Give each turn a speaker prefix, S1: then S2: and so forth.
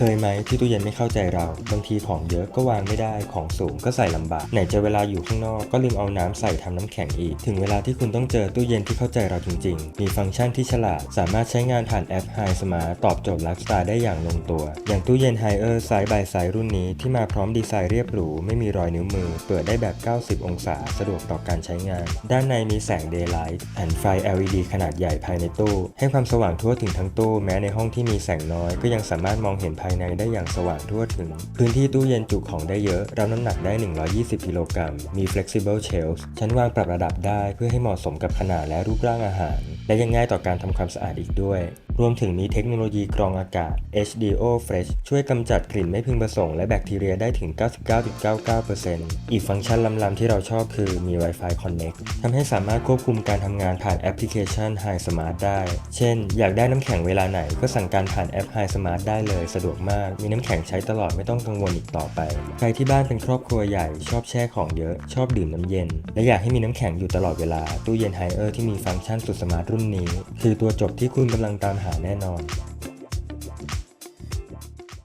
S1: เคยไหมที่ตู้เย็นไม่เข้าใจเรา บางทีของเยอะก็วางไม่ได้ ของสูงก็ใส่ลำบาก ไหนจะเวลาอยู่ข้างนอกก็ลืมเอาน้ำใส่ทำน้ำแข็งอีก ถึงเวลาที่คุณต้องเจอตู้เย็นที่เข้าใจเราจริง ๆ มีฟังก์ชันที่ฉลาด สามารถใช้งานผ่านแอป Hi Smart ตอบโจทย์ไลฟ์สไตล์ได้อย่างลงตัว อย่างตู้เย็น h i เออร์ไซส์บายไซส์รุ่นนี้ที่มาพร้อมดีไซน์เรียบหรู ไม่มีรอยนิ้วมือ เปิดได้แบบ 90 องศา สะดวกต่อการใช้งาน ด้านในมีแสง Daylight แผ่นไฟ LED ขนาดใหญ่ภายในตู้ ให้ความสว่างทั่วถึงทั้งตู้แม้ในห้องที่มีแสงน้อยก็ยังสามารถมองเห็นภายในได้อย่างสว่างทั่วถึง พื้นที่ตู้เย็นจุของได้เยอะ รับน้ำหนักได้ 120 กิโลกรัม มี flexible shelves ชั้นวางปรับระดับได้เพื่อให้เหมาะสมกับขนาดและรูปร่างอาหาร และยังง่ายต่อการทำความสะอาดอีกด้วย รวมถึงมีเทคโนโลยีกรองอากาศ HDO Fresh ช่วยกำจัดกลิ่นไม่พึงประสงค์และแบคทีเรียได้ถึง 99.99%อีกฟังก์ชันล้ำๆที่เราชอบคือมี Wi-Fi Connect ทำให้สามารถควบคุมการทำงานผ่านแอปพลิเคชัน Hi Smart ได้ เช่น อยากได้น้ำแข็งเวลาไหนก็สั่งการผ่านแอป Hi Smart ได้เลยสะดวกมาก มีน้ำแข็งใช้ตลอดไม่ต้องกังวลอีกต่อไป ใครที่บ้านเป็นครอบครัวใหญ่ชอบแช่ของเยอะ ชอบดื่มน้ำเย็น และอยากให้มีน้ำแข็งอยู่ตลอดเวลา ตู้เย็นไฮเออร์ที่มีฟังก์ชันสุดสมาร์ทรุ่นนี้ คือตัวจบที่คุณกำลังตามหาแน่นอน